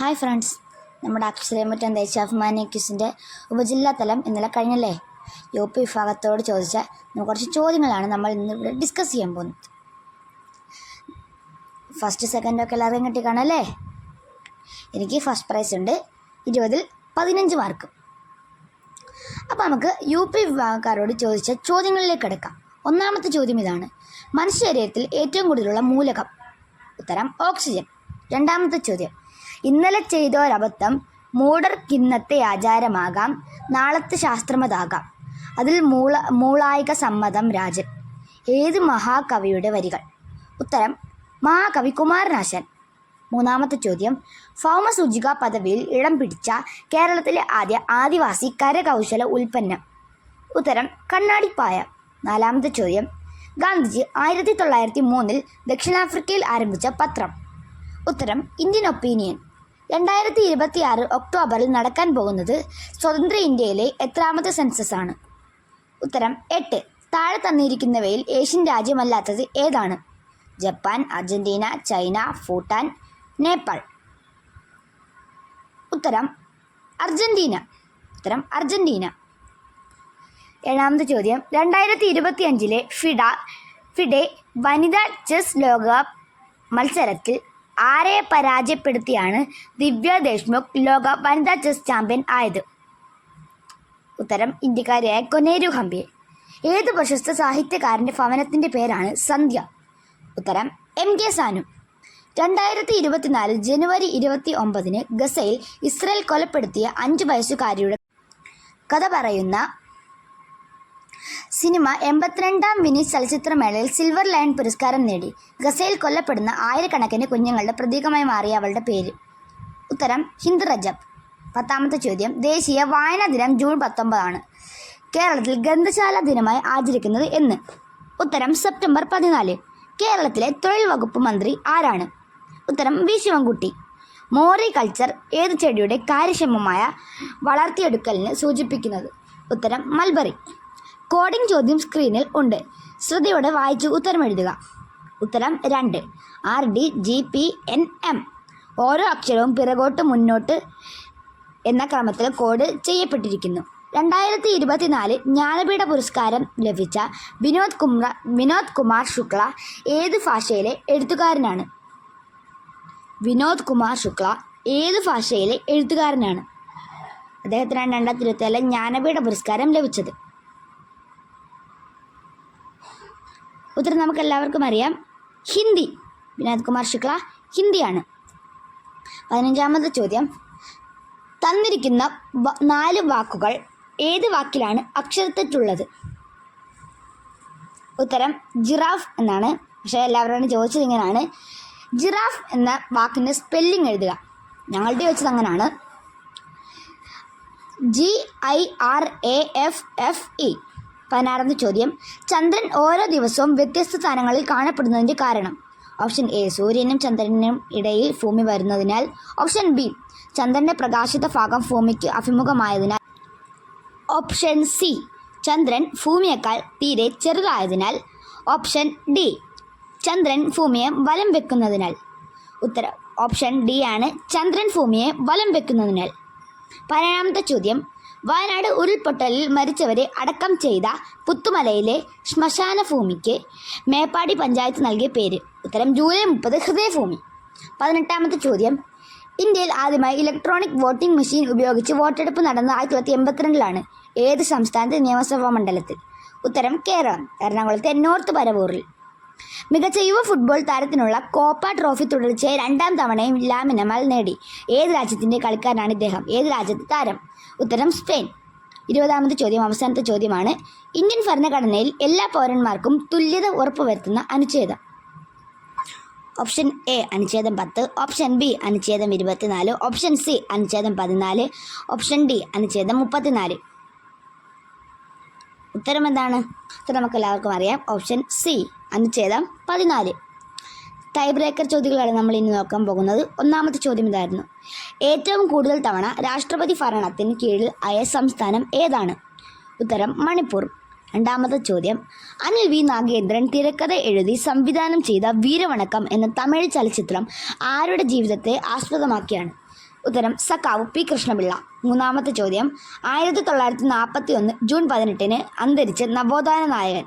Hi friends നമ്മുടെ അക്ഷരമറ്റം ദേശാഭിമാനി ക്യൂസിന്റെ ഉപജില്ലാ തലം ഇന്നലെ കഴിഞ്ഞല്ലേ? യു പി വിഭാഗത്തോട് ചോദിച്ച കുറച്ച് ചോദ്യങ്ങളാണ് നമ്മൾ ഇന്ന് ഇവിടെ ഡിസ്കസ് ചെയ്യാൻ പോകുന്നത്. ഫസ്റ്റ് സെക്കൻഡൊക്കെ എല്ലാവരും കിട്ടി കാണല്ലേ എനിക്ക് ഫസ്റ്റ് പ്രൈസ് ഉണ്ട്. ഇരുപതിൽ പതിനഞ്ച് മാർക്ക് അപ്പോൾ നമുക്ക് യു പി വിഭാഗക്കാരോട് ചോദിച്ച ചോദ്യങ്ങളിലേക്ക് എടുക്കാം ഒന്നാമത്തെ ചോദ്യം ഇതാണ്. മനുഷ്യ ശരീരത്തിൽ ഏറ്റവും കൂടുതലുള്ള മൂലകം ഉത്തരം ഓക്സിജൻ. രണ്ടാമത്തെ ചോദ്യം ഇന്നലെ ചെയ്ത ചെയ്തൊരബദ്ധം മൂടർക്കിന്നത്തെ ആചാരമാകാം നാളത്തെ ശാസ്ത്രമതാകാം. അതിൽ മൂള മൂളായിക സമ്മതം രാജൻ. ഏത് മഹാകവിയുടെ വരികൾ? ഉത്തരം മഹാകവി കുമാരനാശൻ മൂന്നാമത്തെ ചോദ്യം ഭൗമസൂചിക പദവിയിൽ ഇടം പിടിച്ച കേരളത്തിലെ ആദ്യ ആദിവാസി കരകൗശല ഉൽപ്പന്നം. ഉത്തരം കണ്ണാടിപ്പായ. നാലാമത്തെ ചോദ്യം ഗാന്ധിജി ആയിരത്തി തൊള്ളായിരത്തി മൂന്നിൽ ദക്ഷിണാഫ്രിക്കയിൽ ആരംഭിച്ച പത്രം. ഉത്തരം ഇന്ത്യൻ ഒപ്പീനിയൻ. രണ്ടായിരത്തി ഇരുപത്തി ആറ് ഒക്ടോബറിൽ നടക്കാൻ പോകുന്നത് സ്വതന്ത്ര ഇന്ത്യയിലെ എത്രാമത്തെ സെൻസസ് ആണ്. ഉത്തരം എട്ട്. താഴെ തന്നിരിക്കുന്നവയിൽ ഏഷ്യൻ രാജ്യമല്ലാത്തത് ഏതാണ്? Japan Argentina China Bhutan Nepal. ഉത്തരം അർജന്റീന. ഉത്തരം അർജന്റീന. ഏഴാമത്തെ ചോദ്യം. രണ്ടായിരത്തി ഇരുപത്തി അഞ്ചിലെ ഫിഡ ഫിഡെ വനിതാ ചെസ് ലോകകപ്പ് മത്സരത്തിൽ ആരെ പരാജയപ്പെടുത്തിയാണ് ദിവ്യ ദേശ്മുഖ് ലോക വനിതാ ചെസ് ചാമ്പ്യൻ ആയത്? ഉത്തരം ഇന്ത്യക്കാരിയായ കൊനേരു ഹംപിയെ. ഏത് പ്രശസ്ത സാഹിത്യകാരന്റെ ഭവനത്തിന്റെ പേരാണ് സന്ധ്യ? ഉത്തരം എം കെ സാനു. രണ്ടായിരത്തി ഇരുപത്തിനാല് ജനുവരി ഇരുപത്തി ഒമ്പതിന് ഗസയിൽ ഇസ്രയേൽ കൊലപ്പെടുത്തിയ അഞ്ച് വയസ്സുകാരിയുടെ കഥ പറയുന്ന സിനിമ എൺപത്തിരണ്ടാം വിനീസ് ചലച്ചിത്രമേളയിൽ സിൽവർ ലയൺ പുരസ്കാരം നേടി. ഗസയിൽ കൊല്ലപ്പെടുന്ന ആയിരക്കണക്കിന് കുഞ്ഞുങ്ങളുടെ പ്രതീകമായി മാറിയ അവളുടെ പേര്. ഉത്തരം ഹിന്ദ് റജബ്. പത്താമത്തെ ചോദ്യം ദേശീയ വായനാ ദിനം ജൂൺ പത്തൊമ്പതാണ് കേരളത്തിൽ ഗ്രന്ഥശാല ദിനമായി ആചരിക്കുന്നത് എന്ന്. ഉത്തരം സെപ്റ്റംബർ പതിനാല്. കേരളത്തിലെ തൊഴിൽ വകുപ്പ് മന്ത്രി ആരാണ്? ഉത്തരം വി. ശിവൻകുട്ടി. മോറി കൾച്ചർ ഏത് ചെടിയുടെ കാര്യക്ഷമമായ വളർത്തിയെടുക്കലിന് സൂചിപ്പിക്കുന്നത്. ഉത്തരം മൽബറി. കോഡിംഗ് ചോദ്യം സ്ക്രീനിൽ ഉണ്ട്. ശ്രദ്ധയോടെ വായിച്ച് ഉത്തരം എഴുതുക. ഉത്തരം രണ്ട്. R D G P N M ഓരോ അക്ഷരവും പിറകോട്ട് മുന്നോട്ട് എന്ന ക്രമത്തിൽ കോഡ് ചെയ്യപ്പെട്ടിരിക്കുന്നു. രണ്ടായിരത്തി ഇരുപത്തിനാല് ജ്ഞാനപീഠ പുരസ്കാരം ലഭിച്ച വിനോദ് കുമാർ വിനോദ് കുമാർ ശുക്ല ഏത് ഭാഷയിലെ എഴുത്തുകാരനാണ്? വിനോദ് കുമാർ ശുക്ല ഏത് ഭാഷയിലെ എഴുത്തുകാരനാണ്? അദ്ദേഹത്തിനാണ് രണ്ടായിരത്തി ഇരുപത്തിനാല് ജ്ഞാനപീഠ പുരസ്കാരം ലഭിച്ചത്. ഉത്തരം നമുക്ക് എല്ലാവർക്കും അറിയാം. ഹിന്ദി. വിനോദ് കുമാർ ശുക്ല ഹിന്ദിയാണ്. പതിനഞ്ചാമത്തെ ചോദ്യം. തന്നിരിക്കുന്ന നാല് വാക്കുകൾ ഏത് വാക്കിലാണ് അക്ഷരത്തെറ്റുള്ളത്? ഉത്തരം ജിറാഫ് എന്നാണ്. പക്ഷേ എല്ലാവരോടും ചോദിച്ചത് ഇങ്ങനെയാണ്. ജിറാഫ് എന്ന വാക്കിന്റെ സ്പെല്ലിംഗ് എഴുതുക. ഞങ്ങളുടെ ചോദിച്ചത് അങ്ങനെയാണ്. G I R A F F E പതിനാറാമത്തെ ചോദ്യം. ചന്ദ്രൻ ഓരോ ദിവസവും വ്യത്യസ്ത സ്ഥാനങ്ങളിൽ കാണപ്പെടുന്നതിന്റെ കാരണം. ഓപ്ഷൻ എ സൂര്യനും ചന്ദ്രനും ഇടയിൽ ഭൂമി വരുന്നതിനാൽ. ഓപ്ഷൻ ബി ചന്ദ്രന്റെ പ്രകാശിത ഭാഗം ഭൂമിക്ക് അഭിമുഖമായതിനാൽ. ഓപ്ഷൻ സി ചന്ദ്രൻ ഭൂമിയേക്കാൾ തീരെ ചെറുതായതിനാൽ. ഓപ്ഷൻ ഡി ചന്ദ്രൻ ഭൂമിയെ വലം വെക്കുന്നതിനാൽ. ഉത്തരം ഓപ്ഷൻ ഡി ആണ് ചന്ദ്രൻ ഭൂമിയെ വലം വെക്കുന്നതിനാൽ. പതിനേഴാമത്തെ ചോദ്യം വയനാട് ഉരുൾപൊട്ടലിൽ മരിച്ചവരെ അടക്കം ചെയ്ത പുത്തുമലയിലെ ശ്മശാന ഭൂമിക്ക് മേപ്പാടി പഞ്ചായത്ത് നൽകിയ പേര്. ഉത്തരം ജൂലൈ മുപ്പത് ഹൃദയഭൂമി. പതിനെട്ടാമത്തെ ചോദ്യം. ഇന്ത്യയിൽ ആദ്യമായി ഇലക്ട്രോണിക് വോട്ടിംഗ് മെഷീൻ ഉപയോഗിച്ച് വോട്ടെടുപ്പ് നടന്നത് ആയിരത്തി തൊള്ളായിരത്തി എൺപത്തിരണ്ടിലാണ്. ഏത് സംസ്ഥാനത്തെ നിയമസഭാ മണ്ഡലത്തിൽ? ഉത്തരം കേരളം. എറണാകുളത്തെ നോർത്ത് പരവൂറിൽ മികച്ച യുവ ഫുട്ബോൾ താരത്തിനുള്ള കോപ്പ ട്രോഫി തുടർച്ചയായി രണ്ടാം തവണയും ലാമിനമാൽ നേടി. ഏത് രാജ്യത്തിന്റെ കളിക്കാരനാണ് ഇദ്ദേഹം? ഏത് രാജ്യത്തെ താരം? ഉത്തരം സ്പെയിൻ. ഇരുപതാമത്തെ ചോദ്യം അവസാനത്തെ ചോദ്യമാണ്. ഇന്ത്യൻ ഭരണഘടനയിൽ എല്ലാ പൗരന്മാർക്കും തുല്യത ഉറപ്പുവരുത്തുന്ന അനുച്ഛേദം. ഓപ്ഷൻ എ അനുച്ഛേദം പത്ത്. ഓപ്ഷൻ ബി അനുച്ഛേദം ഇരുപത്തിനാല്. ഓപ്ഷൻ സി അനുച്ഛേദം പതിനാല്. ഓപ്ഷൻ ഡി അനുച്ഛേദം മുപ്പത്തിനാല്. ഉത്തരം എന്താണ്? ഉത്തരം നമുക്ക് എല്ലാവർക്കും അറിയാം. ഓപ്ഷൻ സി അനുച്ഛേദം പതിനാല്. ടൈ ബ്രേക്കർ ചോദ്യങ്ങളാണ് നമ്മൾ ഇന്ന് നോക്കാൻ പോകുന്നത്. ഒന്നാമത്തെ ചോദ്യം ഇതായിരുന്നു. ഏറ്റവും കൂടുതൽ തവണ രാഷ്ട്രപതി ഭരണത്തിന് കീഴിൽ ആയ സംസ്ഥാനം ഏതാണ്? ഉത്തരം മണിപ്പൂർ. രണ്ടാമത്തെ ചോദ്യം അനിൽ വി നാഗേന്ദ്രൻ തിരക്കഥ എഴുതി സംവിധാനം ചെയ്ത വീരവണക്കം എന്ന തമിഴ് ചലച്ചിത്രം ആരുടെ ജീവിതത്തെ ആസ്പദമാക്കിയാണ്? ഉത്തരം സഖാവ് പി കൃഷ്ണപിള്ള. മൂന്നാമത്തെ ചോദ്യം ആയിരത്തി തൊള്ളായിരത്തി നാൽപ്പത്തി ഒന്ന് ജൂൺ പതിനെട്ടിന് അന്തരിച്ച നവോത്ഥാന നായകൻ.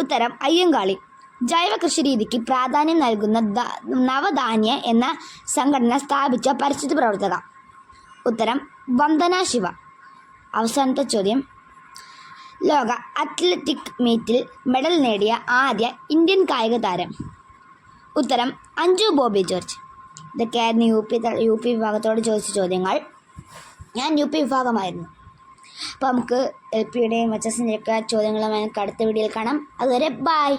ഉത്തരം അയ്യങ്കാളി. ജൈവ കൃഷി രീതിക്ക് പ്രാധാന്യം നൽകുന്ന നവധാന്യ എന്ന സംഘടന സ്ഥാപിച്ച പരിസ്ഥിതി പ്രവർത്തക. ഉത്തരം വന്ദന ശിവ. അവസാനത്തെ ചോദ്യം. ലോക അത്ലറ്റിക് മീറ്റിൽ മെഡൽ നേടിയ ആദ്യ ഇന്ത്യൻ കായിക താരം. ഉത്തരം അഞ്ജു ബോബി ജോർജ്. ഇതൊക്കെയായിരുന്നു യു പി യു പി വിഭാഗത്തോട് ചോദിച്ച ചോദ്യങ്ങൾ. ഞാൻ യു പി വിഭാഗമായിരുന്നു. അപ്പോൾ നമുക്ക് എൽ പിയുടെയും എച്ച് എസിന്റെയൊക്കെ ചോദ്യങ്ങളുമായി അടുത്ത വീഡിയോയിൽ കാണാം. അതുവരെ ബായ്.